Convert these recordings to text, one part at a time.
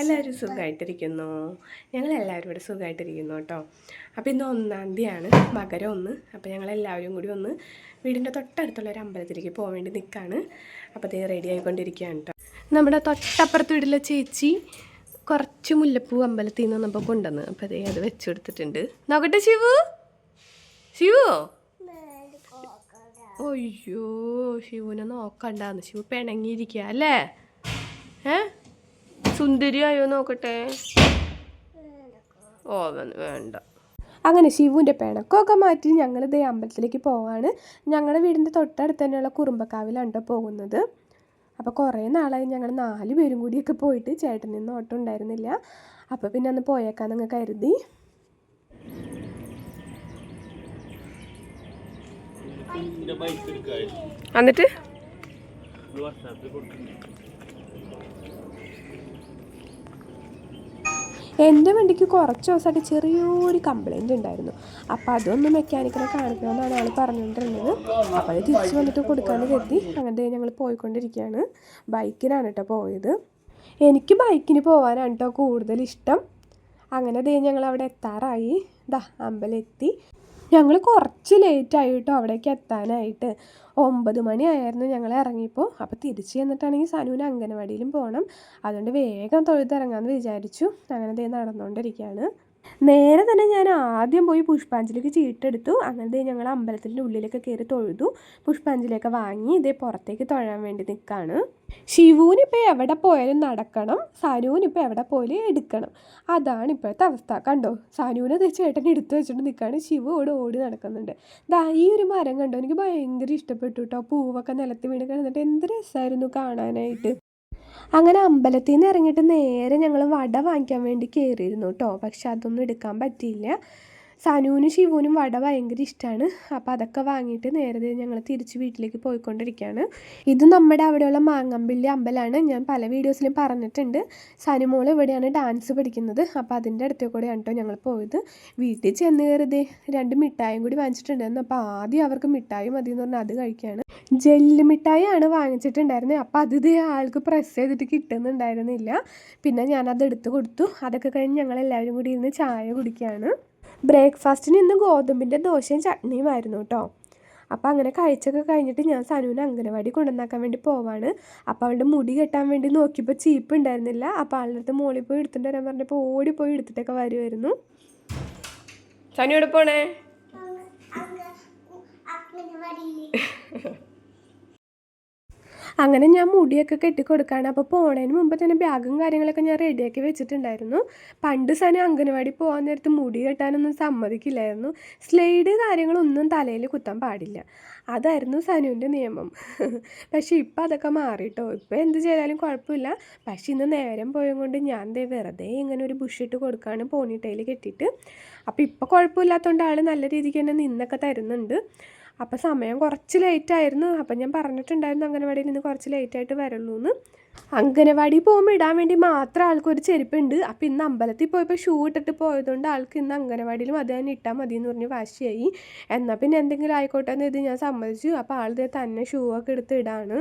എല്ലാവരും സുഖമായിട്ടിരിക്കുന്നു ഞങ്ങൾ എല്ലാവരും ഇവിടെ സുഖമായിട്ടിരിക്കുന്നു കേട്ടോ. അപ്പോൾ ഇന്ന് ഒന്നാം തീയതിയാണ് മകരം ഒന്ന്. അപ്പോൾ ഞങ്ങൾ എല്ലാവരും കൂടി ഒന്ന് വീടിന്റെ തൊട്ടടുത്തുള്ള ഒരു അമ്പലത്തിലേക്ക് പോകാൻ വേണ്ടി നിൽക്കുകയാണ് അപ്പോൾ അതേ റെഡി ആയിക്കൊണ്ടിരിക്കുകയാണ് കേട്ടോ നമ്മുടെ തൊട്ടപ്പുറത്ത് വീട്ടിലെ ചേച്ചി കുറച്ച് മുല്ലപ്പൂ അമ്പലത്തിൽ നിന്ന് വന്നപ്പോൾ കൊണ്ടുവന്ന് അപ്പോൾ അതേ അത് വെച്ച് കൊടുത്തിട്ടുണ്ട് നോക്കട്ടെ ശിവു. ശിവു. അയ്യോ ശിവുനെ നോക്കണ്ടാന്ന്. ശിവു പിണങ്ങിയിരിക്കുക അല്ലേ? സുന്ദരിയായോ നോക്കട്ടെ? ഓ വേണ്ട. അങ്ങനെ ശിവുവിന്റെ പിണക്കമൊക്കെ മാറ്റി ഞങ്ങൾ ഇതേ അമ്പലത്തിലേക്ക് പോവാണ്. ഞങ്ങളുടെ വീടിന്റെ തൊട്ടടുത്ത് തന്നെയുള്ള കുറുമ്പക്കാവിലാണ് കേട്ടോ പോകുന്നത്. അപ്പോൾ കുറേ നാളായി ഞങ്ങൾ നാല് പേരും കൂടിയൊക്കെ പോയിട്ട് ചേട്ടൻ നിന്ന് ഓട്ടം ഉണ്ടായിരുന്നില്ല. അപ്പോൾ പിന്നെ അന്ന് പോയേക്കാന്നങ്ങ് കരുതി. എന്നിട്ട്? എന്റെ വണ്ടിക്ക് കുറച്ച് ദിവസമായിട്ട് ചെറിയൊരു കംപ്ലൈന്റ് ഉണ്ടായിരുന്നു. അപ്പോൾ അതൊന്ന് മെക്കാനിക്കിനെ കാണിക്കണമെന്നാണ് ആൾ പറഞ്ഞുകൊണ്ടിരുന്നത്. അപ്പോൾ അത് തിരിച്ച് വന്നിട്ട് കൊടുക്കാമെന്ന് കരുതി. അങ്ങനെ ഞങ്ങൾ പോയിക്കൊണ്ടിരിക്കുകയാണ്. ബൈക്കിനാണ് കേട്ടോ പോയത്. എനിക്ക് ബൈക്കിന് പോകാനാണ് കേട്ടോ കൂടുതൽ ഇഷ്ടം. അങ്ങനെ ദേ ഞങ്ങൾ അവിടെ എത്താറായി. ദാ അമ്പലം എത്തി ഞങ്ങൾ കുറച്ച് ലേറ്റായി കേട്ടോ അവിടേക്ക് എത്താനായിട്ട്. ഒമ്പത് മണിയായിരുന്നു ഞങ്ങൾ ഇറങ്ങിയപ്പോൾ അപ്പോൾ തിരിച്ച് ചെന്നിട്ടാണെങ്കിൽ സനുവിന് അംഗനവാടിയിലും പോകണം അതുകൊണ്ട് വേഗം തൊഴുതിറങ്ങാമെന്ന് വിചാരിച്ചു. അങ്ങനെ ദേ നടന്നുകൊണ്ടിരിക്കുകയാണ് നേരെ തന്നെ ഞാൻ ആദ്യം പോയി പുഷ്പാഞ്ജലിക്ക് ചീട്ടെടുത്തു. അങ്ങനത്തെ ഞങ്ങൾ അമ്പലത്തിന്റെ ഉള്ളിലൊക്കെ കയറി തൊഴുതു. പുഷ്പാഞ്ജലിയൊക്കെ വാങ്ങി ഇതേ പുറത്തേക്ക് തൊഴാൻ വേണ്ടി നിൽക്കുകയാണ് ശിവുവിനിപ്പോൾ എവിടെ പോയാലും നടക്കണം. സനുവിനിപ്പോൾ എവിടെ പോയാലും എടുക്കണം. അതാണ് ഇപ്പോഴത്തെ അവസ്ഥ. കണ്ടോ? സനുവിനെ ചേട്ടൻ എടുത്തു വെച്ചിട്ട് നിൽക്കുകയാണ് ശിവു ഇവിടെ ഓടി നടക്കുന്നുണ്ട്. ദാ ഈ ഒരു മരം കണ്ടോ? എനിക്ക് ഭയങ്കര ഇഷ്ടപ്പെട്ടു കേട്ടോ പൂവൊക്കെ നിലത്ത് വീണ് കിടന്നിട്ട് എന്ത് രസമായിരുന്നു കാണാനായിട്ട്. അങ്ങനെ അമ്പലത്തിൽ നിന്ന് ഇറങ്ങിയിട്ട് നേരെ ഞങ്ങൾ വട വാങ്ങിക്കാൻ വേണ്ടി കയറിയിരുന്നു കേട്ടോ പക്ഷെ അതൊന്നും എടുക്കാൻ പറ്റിയില്ല. സനുവിനും ശിവുവിനും വട ഭയങ്കര ഇഷ്ടമാണ് അപ്പോൾ അതൊക്കെ വാങ്ങിയിട്ട് നേരെ ഞങ്ങൾ തിരിച്ച് വീട്ടിലേക്ക് പോയിക്കൊണ്ടിരിക്കുകയാണ് ഇത് നമ്മുടെ അവിടെയുള്ള മാങ്ങമ്പിള്ളി അമ്പലമാണ് ഞാൻ പല വീഡിയോസിലും പറഞ്ഞിട്ടുണ്ട്. സനുമോൾ ഇവിടെയാണ് ഡാൻസ് പഠിക്കുന്നത്. അപ്പോൾ അതിന്റെ അടുത്തേ കൂടെയാണ് കേട്ടോ ഞങ്ങൾ പോയത്. വീട്ടിൽ ചെന്ന് കയറിയതേ രണ്ട് മിഠായും കൂടി വാങ്ങിച്ചിട്ടുണ്ടായിരുന്നു. അപ്പോൾ ആദ്യം അവർക്ക് മിഠായി മതി എന്ന് പറഞ്ഞാൽ അത് കഴിക്കുകയാണ് ജെല്ല് മിഠായിയാണ് വാങ്ങിച്ചിട്ടുണ്ടായിരുന്നത് അപ്പോൾ അത് ഇതേ ആൾക്ക് പ്രസ് ചെയ്തിട്ട് കിട്ടുന്നുണ്ടായിരുന്നില്ല. പിന്നെ ഞാനത് എടുത്ത് കൊടുത്തു. അതൊക്കെ കഴിഞ്ഞ് ഞങ്ങൾ എല്ലാവരും കൂടി ഇരുന്ന് ചായ കുടിക്കുകയാണ് ബ്രേക്ക്ഫാസ്റ്റിന് ഇന്ന് ഗോതമ്പിന്റെ ദോശയും ചട്നിയുമായിരുന്നു കേട്ടോ അപ്പോൾ അങ്ങനെ കഴിച്ചൊക്കെ കഴിഞ്ഞിട്ട് ഞാൻ സനുവിനെ അംഗനവാടി കൊണ്ടുവന്നാക്കാൻ വേണ്ടി പോവാണ്. അപ്പോൾ അവളുടെ മുടി കെട്ടാൻ വേണ്ടി നോക്കിയപ്പോൾ ചീപ്പ് ഉണ്ടായിരുന്നില്ല. അപ്പോൾ ആളുടെ അടുത്ത് മോളിൽ പോയി എടുത്തിട്ട് വരാൻ പറഞ്ഞപ്പോൾ ഓടിപ്പോയി എടുത്തിട്ടൊക്കെ വരുമായിരുന്നു സനു എവിടെ പോണേ? അങ്ങനെ ഞാൻ മുടിയൊക്കെ കെട്ടിക്കൊടുക്കുകയാണ് അപ്പോൾ പോണതിന് മുമ്പ് തന്നെ ബാഗും കാര്യങ്ങളൊക്കെ ഞാൻ റെഡിയാക്കി വെച്ചിട്ടുണ്ടായിരുന്നു. പണ്ട് സന അംഗനവാടി പോകാൻ നേരത്ത് മുടി കെട്ടാനൊന്നും സമ്മതിക്കില്ലായിരുന്നു. സ്ലൈഡ് കാര്യങ്ങളൊന്നും തലയിൽ കുത്താൻ പാടില്ല. അതായിരുന്നു സനുവിന്റെ നിയമം. പക്ഷേ ഇപ്പം അതൊക്കെ മാറിയിട്ടോ ഇപ്പോൾ എന്ത് ചെയ്താലും കുഴപ്പമില്ല. പക്ഷേ ഇന്ന് നേരം പോയതുകൊണ്ട് ഞാൻ ദേ വെറുതെ ഇങ്ങനെ ഒരു ബുഷിട്ട് കൊടുക്കുകയാണ് പോണിട്ടയിൽ കെട്ടിയിട്ട്. അപ്പോൾ ഇപ്പോൾ കുഴപ്പമില്ലാത്തതുകൊണ്ട് ആൾ നല്ല രീതിക്ക് തന്നെ നിന്നൊക്കെ തരുന്നുണ്ട്. അപ്പോൾ സമയം കുറച്ച് ലേറ്റായിരുന്നു അപ്പം ഞാൻ പറഞ്ഞിട്ടുണ്ടായിരുന്നു അംഗനവാടിയിൽ നിന്ന് കുറച്ച് ലേറ്റായിട്ട് വരുള്ളൂ എന്ന് അംഗനവാടി പോകുമ്പോൾ ഇടാൻ വേണ്ടി മാത്രം ആൾക്കൊരു ചെരുപ്പുണ്ട്. അപ്പം ഇന്ന് അമ്പലത്തിൽ പോയപ്പോൾ ഷൂ ഇട്ടിട്ട് പോയതുകൊണ്ട് ആൾക്ക് ഇന്ന് അംഗനവാടിയിലും അത് തന്നെ ഇട്ടാൽ മതി എന്ന് പറഞ്ഞ് വാശിയായി. എന്നാൽ പിന്നെ എന്തെങ്കിലും ആയിക്കോട്ടെ എന്ന് ഇത് ഞാൻ സമ്മതിച്ചു. അപ്പോൾ ആൾ തന്നെ ഷൂ ഒക്കെ എടുത്ത് ഇടാണ്.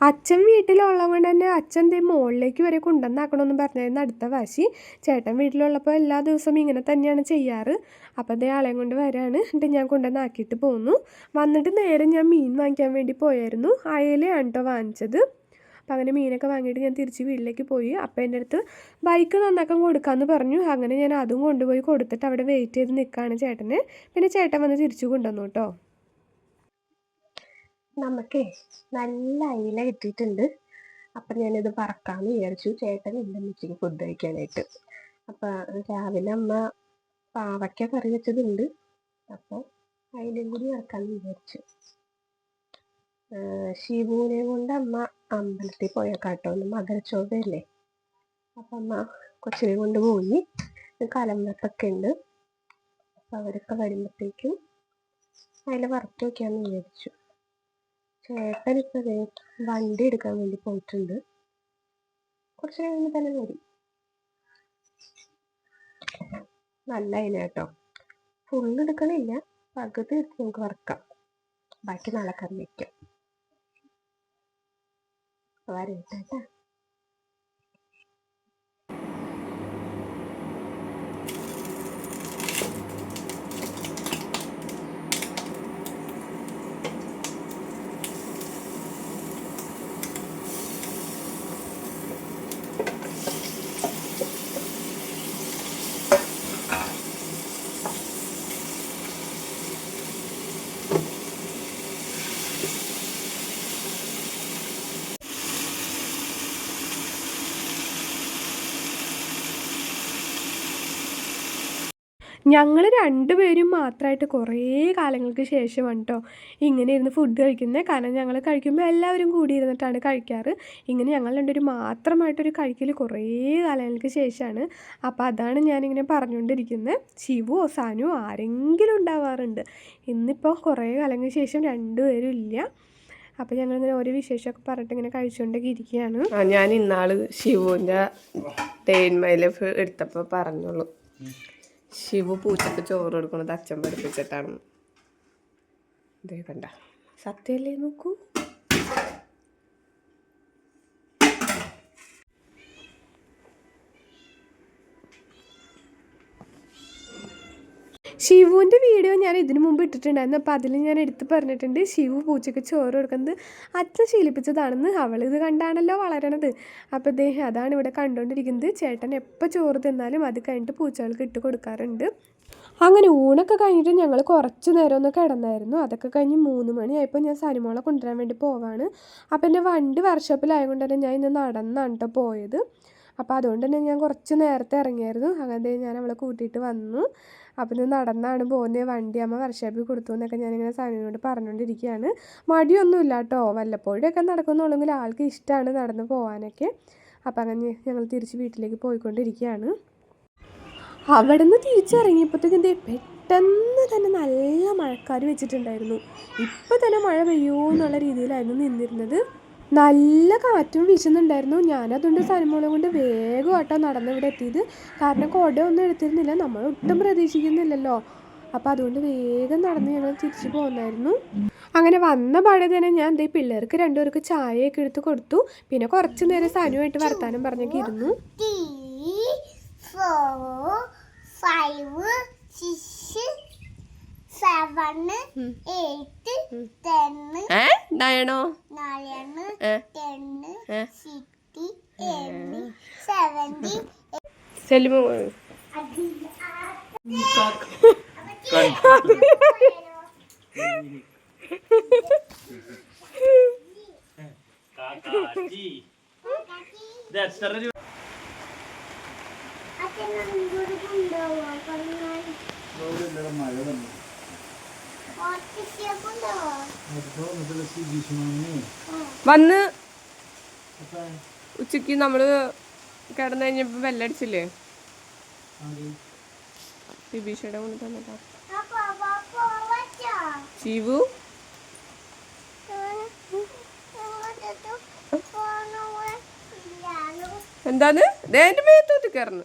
അച്ഛൻ വീട്ടിലുള്ളത് കൊണ്ട് തന്നെ അച്ഛൻ ദേ മുകളിലേക്ക് വരെ കൊണ്ടുവന്നാക്കണമെന്ന് പറഞ്ഞായിരുന്നു അടുത്ത വാശി. ചേട്ടൻ വീട്ടിലുള്ളപ്പോൾ എല്ലാ ദിവസവും ഇങ്ങനെ തന്നെയാണ് ചെയ്യാറ്. അപ്പോൾ അതേ ആളെയും കൊണ്ട് വരാണ്. എന്നിട്ട് ഞാൻ കൊണ്ടുവന്നാക്കിയിട്ട് പോന്നു. വന്നിട്ട് നേരെ ഞാൻ മീൻ വാങ്ങിക്കാൻ വേണ്ടി പോയായിരുന്നു. അയലയാണ് കേട്ടോ വാങ്ങിച്ചത്. അപ്പോൾ അങ്ങനെ മീനൊക്കെ വാങ്ങിയിട്ട് ഞാൻ തിരിച്ച് വീട്ടിലേക്ക് പോയി. അപ്പം എന്റെ അടുത്ത് ബൈക്ക് നന്നാക്കാൻ കൊടുക്കാമെന്ന് പറഞ്ഞു. അങ്ങനെ ഞാൻ അതും കൊണ്ടുപോയി കൊടുത്തിട്ട് അവിടെ വെയിറ്റ് ചെയ്ത് നിൽക്കുകയാണ് ചേട്ടന്. പിന്നെ ചേട്ടൻ വന്ന് തിരിച്ചു കൊണ്ടുവന്നു കേട്ടോ നമുക്കേ നല്ല അയില കിട്ടിയിട്ടുണ്ട്. അപ്പം ഞാനിത് പറക്കാന്ന് വിചാരിച്ചു. ചേട്ടൻ ഇല്ല ഉച്ചയ്ക്ക് ഫുഡ് കഴിക്കാനായിട്ട്. അപ്പൊ രാവിലെ അമ്മ പാവയ്ക്ക കറി വെച്ചതുണ്ട്. അപ്പോൾ അയിലയും കൂടി വറക്കാമെന്ന് വിചാരിച്ചു. ശിവുവിനെ കൊണ്ട് അമ്മ അമ്പലത്തിൽ പോയേക്കാട്ടോ. ഒന്ന് മകരച്ചോദയല്ലേ അപ്പം അമ്മ കൊച്ചിനെ കൊണ്ട് പോയി. കലമ്പത്തൊക്കെ ഉണ്ട്. അപ്പം അവരൊക്കെ വരുമ്പോഴത്തേക്കും അതിൽ വറുത്ത് വയ്ക്കാമെന്ന് വിചാരിച്ചു. ചേട്ടൻ ഇപ്പൊ ദേ വണ്ടി എടുക്കാൻ വേണ്ടി പോയിട്ടുണ്ട്. കുറച്ച് കഴിയുമ്പോൾ തന്നെ വരും. നല്ല അതിന് കേട്ടോ ഫുള്ള് എടുക്കണില്ല. പകുതി എടുത്ത് നമുക്ക് വറക്കാം. ബാക്കി നാളെ കറി വയ്ക്കാം വരട്ടെ ഞങ്ങൾ രണ്ടുപേരും മാത്രമായിട്ട് കുറേ കാലങ്ങൾക്ക് ശേഷമാണ് കേട്ടോ ഇങ്ങനെ ഇരുന്ന് ഫുഡ് കഴിക്കുന്നത് കാരണം ഞങ്ങൾ കഴിക്കുമ്പോൾ എല്ലാവരും കൂടി ഇരുന്നിട്ടാണ് കഴിക്കാറ്. ഇങ്ങനെ ഞങ്ങൾ രണ്ടുപേരും മാത്രമായിട്ടൊരു കഴിക്കൽ കുറേ കാലങ്ങൾക്ക് ശേഷമാണ് അപ്പോൾ അതാണ് ഞാനിങ്ങനെ പറഞ്ഞുകൊണ്ടിരിക്കുന്നത് ശിവു സാനു ആരെങ്കിലും ഉണ്ടാവാറുണ്ട്. ഇന്നിപ്പോൾ കുറേ കാലങ്ങൾക്ക് ശേഷം രണ്ടുപേരും ഇല്ല. അപ്പോൾ ഞങ്ങളിങ്ങനെ ഓരോ വിശേഷമൊക്കെ പറഞ്ഞിട്ട് ഇങ്ങനെ കഴിച്ചുകൊണ്ടൊക്കെ ഇരിക്കുകയാണ് ഞാൻ ഇന്നാൾ ശിവുവിന്റെ തേന്മയില എടുത്തപ്പോൾ പറഞ്ഞോളൂ. ശിവു പൂച്ചക്ക് ചോറ് കൊടുക്കുന്നത് അച്ഛൻ പഠിപ്പിച്ചിട്ടാണ്. കണ്ട. സത്യമല്ലേ നോക്കൂ. ഷിവുവിന്റെ വീഡിയോ ഞാൻ ഇതിനു മുമ്പ് ഇട്ടിട്ടുണ്ടായിരുന്നു. അപ്പോൾ അതിൽ ഞാൻ എടുത്ത് പറഞ്ഞിട്ടുണ്ട് ശിവു പൂച്ചയ്ക്ക് ചോറ് കൊടുക്കുന്നത് അച്ഛൻ ശീലിപ്പിച്ചതാണെന്ന് അവളിത് കണ്ടാണല്ലോ വളരണത്. അപ്പോൾ ഇദ്ദേഹം അതാണ് ഇവിടെ കണ്ടുകൊണ്ടിരിക്കുന്നത്. ചേട്ടൻ എപ്പോൾ ചോറ് തിന്നാലും അത് കഴിഞ്ഞിട്ട് പൂച്ചകൾക്ക് ഇട്ട് കൊടുക്കാറുണ്ട്. അങ്ങനെ ഊണൊക്കെ കഴിഞ്ഞിട്ട് ഞങ്ങൾ കുറച്ച് നേരം ഒന്ന് കിടന്നായിരുന്നു. അതൊക്കെ കഴിഞ്ഞ് മൂന്ന് മണിയായപ്പോൾ ഞാൻ സനിമോളെ കൊണ്ടുവരാൻ വേണ്ടി പോവാണ്. അപ്പോൾ എന്റെ വണ്ടി വർക്ക്ഷോപ്പിലായതുകൊണ്ട് തന്നെ ഞാൻ ഇന്ന് നടന്നാണ് കേട്ടോ പോയത്. അപ്പോൾ അതുകൊണ്ട് തന്നെ ഞാൻ കുറച്ച് നേരത്തെ ഇറങ്ങിയായിരുന്നു. അങ്ങനെ ഞാൻ അവളെ കൂട്ടിയിട്ട് വന്നു. അപ്പം ഇത് നടന്നാണ് പോകുന്നത്. വണ്ടി അമ്മ വർഷാപ്പിൽ കൊടുത്തു എന്നൊക്കെ ഞാനിങ്ങനെ സനിനോട് പറഞ്ഞുകൊണ്ടിരിക്കുകയാണ്. മടിയൊന്നുമില്ല കേട്ടോ. വല്ലപ്പോഴൊക്കെ നടക്കുന്നുള്ളെങ്കിൽ ആൾക്ക് ഇഷ്ടമാണ് നടന്ന് പോകാനൊക്കെ. അപ്പം അങ്ങനെ ഞങ്ങൾ തിരിച്ച് വീട്ടിലേക്ക് പോയിക്കൊണ്ടിരിക്കുകയാണ്. അവിടെ നിന്ന് തിരിച്ചിറങ്ങിയപ്പോഴത്തേക്കും പെട്ടെന്ന് തന്നെ നല്ല മഴക്കാർ വെച്ചിട്ടുണ്ടായിരുന്നു. ഇപ്പം തന്നെ മഴ പെയ്യുമോ എന്നുള്ള രീതിയിലായിരുന്നു നിന്നിരുന്നത്. നല്ല കാറ്റും വീശുന്നുണ്ടായിരുന്നു. ഞാനതുകൊണ്ട് സനിമോളെ കൊണ്ട് വേഗം ആട്ടോ നടന്ന് ഇവിടെ എത്തിയത്. കാരണം ഒന്നും എടുത്തിരുന്നില്ല. നമ്മൾ ഒട്ടും പ്രതീക്ഷിക്കുന്നില്ലല്ലോ. അപ്പം അതുകൊണ്ട് വേഗം നടന്ന് ഞങ്ങൾ തിരിച്ചു പോകുന്നായിരുന്നു അങ്ങനെ വന്ന പാടെ തന്നെ ഞാൻ ദേ പിള്ളേർക്ക് രണ്ടുപേർക്ക് ചായയൊക്കെ എടുത്ത് കൊടുത്തു. പിന്നെ കുറച്ച് നേരം സനുമായിട്ട് വർത്താനം പറഞ്ഞൊക്കെ ഇരുന്നു. Three, ഡയണോ nine, ഏ ten, ഏ sixty, eighty, seventy. സെലിമ കാക്കാച്ചി ഇത് വന്ന് ഉച്ചയ്ക്ക് നമ്മൾ കിടന്നു കഴിഞ്ഞപ്പോ ബെല്ലടിച്ചില്ലേ? ബിബീഷയുടെ കൊണ്ട് തന്നിട്ടാ ശിവു? എന്താന്ന് ദേ എന്റെ മേത്തോട്ട് കയറുന്നു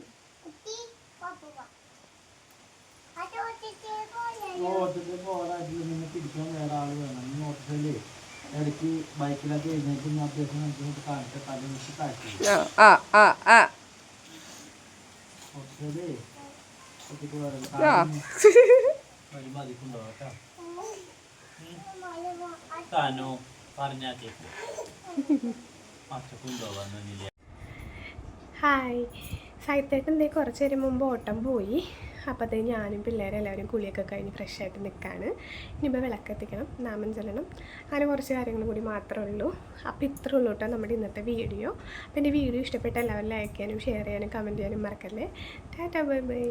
ഓട്ടത്തിൽ പോരാട്ടിൽ നിന്ന് പിടിക്കാൻ വേറെ ആൾ വേണം. ഈ ഓട്ടത്തിൽ ഇടയ്ക്ക് ബൈക്കിലൊക്കെ എഴുന്നേറ്റ് ഞാൻ അത്യാവശ്യം നമുക്ക് കാണിച്ച തല വെച്ച് കാണിച്ചു ഓട്ടത്തിൽ ഒറ്റയ്ക്ക് ആ. വഴി മതിക്കുണ്ടോ കേട്ടോ. താനോ പറഞ്ഞാറ്റേക്ക് മച്ചക്കുണ്ടോവാന്നില്ല ഹായ്. സാഹിത്യക്ക് എന്തേ കുറച്ച് നേരം മുമ്പ് ഓട്ടം പോയി. അപ്പോഴത്തേ ഞാനും പിള്ളേരും എല്ലാവരും കുളിയൊക്കെ കഴിഞ്ഞ് ഫ്രഷ് ആയിട്ട് നിൽക്കുകയാണ് ഇനിയിപ്പോൾ വിളക്കെത്തിക്കണം നാമം ചെല്ലണം അങ്ങനെ കുറച്ച് കാര്യങ്ങൾ കൂടി മാത്രമേ ഉള്ളൂ. അപ്പോൾ ഇത്രേ ഉള്ളൂ കേട്ടോ നമ്മുടെ ഇന്നത്തെ വീഡിയോ. അപ്പോൾ എന്റെ വീഡിയോ ഇഷ്ടപ്പെട്ട എല്ലാവരും ലൈക്ക് ചെയ്യാനും ഷെയർ ചെയ്യാനും കമന്റ് ചെയ്യാനും മറക്കല്ലേ. Tata bye bye